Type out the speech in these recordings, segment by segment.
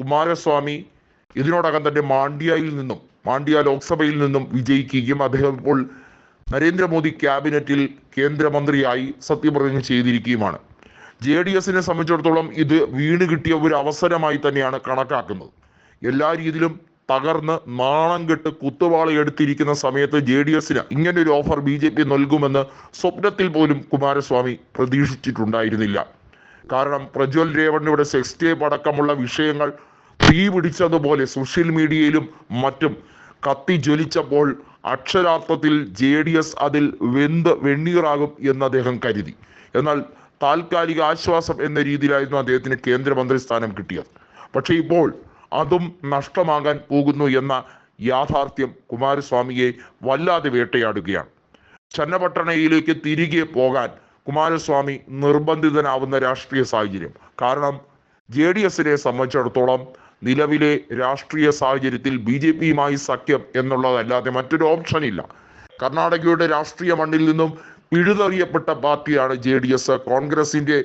കുമാരസ്വാമി ഇതിനോടകം തന്നെ മാണ്ഡ്യയിൽ നിന്നും മാണ്ഡ്യ ലോക്സഭയിൽ നിന്നും വിജയിക്കുകയും അദ്ദേഹം ഇപ്പോൾ നരേന്ദ്രമോദി ക്യാബിനറ്റിൽ കേന്ദ്രമന്ത്രിയായി സത്യപ്രതിജ്ഞ ചെയ്തിരിക്കുകയുമാണ്. ജെ ഡി എസിനെ സംബന്ധിച്ചിടത്തോളം ഇത് വീണ് കിട്ടിയ ഒരു അവസരമായി തന്നെയാണ് കണക്കാക്കുന്നത്. എല്ലാ രീതിയിലും തകർന്ന് നാണം കെട്ട് കുത്തുവാള എടുത്തിരിക്കുന്ന സമയത്ത് ജെ ഡി എസിന് ഇങ്ങനെ ഒരു ഓഫർ ബി ജെ പി നൽകുമെന്ന് സ്വപ്നത്തിൽ പോലും കുമാരസ്വാമി പ്രതീക്ഷിച്ചിട്ടുണ്ടായിരുന്നില്ല. കാരണം പ്രജ്വൽ രേവണ്ണയുടെ സെക്സ് ടേപ്പ് അടക്കമുള്ള വിഷയങ്ങൾ തീ പിടിച്ചതുപോലെ സോഷ്യൽ മീഡിയയിലും മറ്റും. കത്തി ജ്വലിച്ചപ്പോൾ അക്ഷരാർത്ഥത്തിൽ ജെ ഡി എസ് അതിൽ വെന്ത് വെണ്ണീറാകും എന്ന് അദ്ദേഹം കരുതി. എന്നാൽ താൽക്കാലിക ആശ്വാസം എന്ന രീതിയിലായിരുന്നു അദ്ദേഹത്തിന് കേന്ദ്രമന്ത്രി സ്ഥാനം കിട്ടിയത്. പക്ഷേ ഇപ്പോൾ അതും നഷ്ടമാകാൻ പോകുന്നു എന്ന യാഥാർത്ഥ്യം കുമാരസ്വാമിയെ വല്ലാതെ വേട്ടയാടുകയാണ്. ചന്നപട്ടണയിലേക്ക് തിരികെ പോകാൻ കുമാരസ്വാമി നിർബന്ധിതനാവുന്ന രാഷ്ട്രീയ സാഹചര്യം. കാരണം ജെ ഡി എസിനെ സംബന്ധിച്ചിടത്തോളം നിലവിലെ രാഷ്ട്രീയ സാഹചര്യത്തിൽ ബി ജെ പിയുമായി സഖ്യം എന്നുള്ളതല്ലാതെ മറ്റൊരു ഓപ്ഷൻ ഇല്ല. കർണാടകയുടെ രാഷ്ട്രീയ മണ്ണിൽ നിന്നും പിഴുതെറിയപ്പെട്ട പാർട്ടിയാണ് ജെ ഡി എസ്. കോൺഗ്രസിന്റെ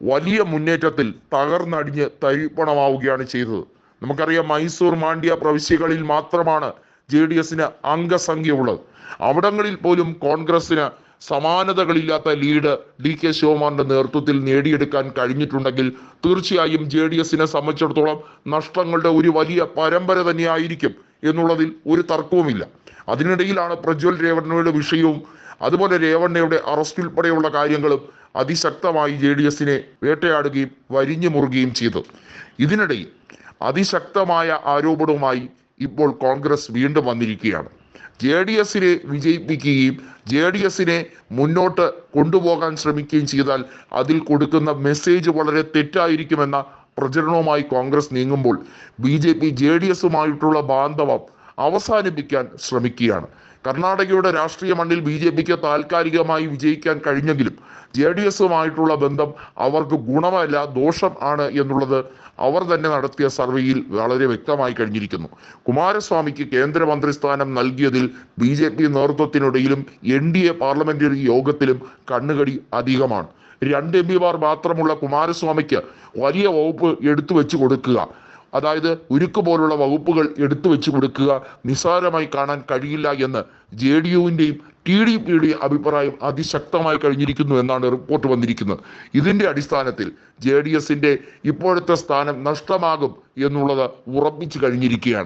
വലിയ മുന്നേറ്റത്തിൽ തകർന്നടിഞ്ഞ് തരിപ്പണമാവുകയാണ് ചെയ്തത്. നമുക്കറിയാം മൈസൂർ മാണ്ഡ്യ പ്രവിശ്യകളിൽ മാത്രമാണ് ജെ ഡി എസിന് അംഗസംഖ്യ ഉള്ളത് അവിടങ്ങളിൽ പോലും കോൺഗ്രസിന് സമാനതകളില്ലാത്ത ലീഡ് ഡി കെ ശിവകുമാറിന്റെ നേതൃത്വത്തിൽ നേടിയെടുക്കാൻ കഴിഞ്ഞിട്ടുണ്ടെങ്കിൽ തീർച്ചയായും ജെ ഡി എസിനെ സംബന്ധിച്ചിടത്തോളം നഷ്ടങ്ങളുടെ ഒരു വലിയ പരമ്പര തന്നെയായിരിക്കും എന്നുള്ളതിൽ ഒരു തർക്കവുമില്ല. അതിനിടയിലാണ് പ്രജ്വൽ രേവണ്ണയുടെ വിഷയവും അതുപോലെ രേവണ്ണയുടെ അറസ്റ്റ് ഉൾപ്പെടെയുള്ള കാര്യങ്ങളും അതിശക്തമായി ജെ ഡി എസിനെ വേട്ടയാടുകയും വരിഞ്ഞു മുറുകയും ചെയ്തു ഇതിനിടയിൽ അതിശക്തമായ ആരോപണവുമായി ഇപ്പോൾ കോൺഗ്രസ് വീണ്ടും വന്നിരിക്കുകയാണ്. ജെ ഡി എസിനെ വിജയിപ്പിക്കുകയും ജെ ഡി എസിനെ മുന്നോട്ട് കൊണ്ടുപോകാൻ ശ്രമിക്കുകയും ചെയ്താൽ അതിൽ കൊടുക്കുന്ന മെസ്സേജ് വളരെ തെറ്റായിരിക്കുമെന്ന പ്രചരണവുമായി കോൺഗ്രസ് നീങ്ങുമ്പോൾ B J P J D എസുമായിട്ടുള്ള ബാന്ധവം അവസാനിപ്പിക്കാൻ ശ്രമിക്കുകയാണ്. കർണാടകയുടെ രാഷ്ട്രീയ മണ്ണിൽ ബി ജെ പിക്ക് താൽക്കാലികമായി വിജയിക്കാൻ കഴിഞ്ഞെങ്കിലും ജെ ഡി എസുമായിട്ടുള്ള ബന്ധം അവർക്ക് ഗുണമല്ല ദോഷം ആണ് എന്നുള്ളത് അവർ തന്നെ നടത്തിയ സർവേയിൽ വളരെ വ്യക്തമായി കഴിഞ്ഞിരിക്കുന്നു. കുമാരസ്വാമിക്ക് കേന്ദ്രമന്ത്രി സ്ഥാനം നൽകിയതിൽ ബി ജെ പി നേതൃത്വത്തിനിടയിലും എൻ ഡി എ പാർലമെന്ററി യോഗത്തിലും കണ്ണുകടി അധികമാണ്. രണ്ട് എം പിമാർ മാത്രമുള്ള കുമാരസ്വാമിക്ക് വലിയ വകുപ്പ് എടുത്തു വെച്ച് കൊടുക്കുക. അതായത് ഉരുക്ക് പോലുള്ള വകുപ്പുകൾ എടുത്തു വെച്ചു കൊടുക്കുക നിസ്സാരമായി കാണാൻ കഴിയില്ല എന്ന് ജെ ഡി യുവിന്റെയും ടി ഡി പിയുടെയും അഭിപ്രായം അതിശക്തമായി കഴിഞ്ഞിരിക്കുന്നു എന്നാണ് റിപ്പോർട്ട് വന്നിരിക്കുന്നത്. ഇതിന്റെ അടിസ്ഥാനത്തിൽ ജെ ഡി എസിന്റെ ഇപ്പോഴത്തെ സ്ഥാനം നഷ്ടമാകും എന്നുള്ളത് ഉറപ്പിച്ചു കഴിഞ്ഞിരിക്കുകയാണ്.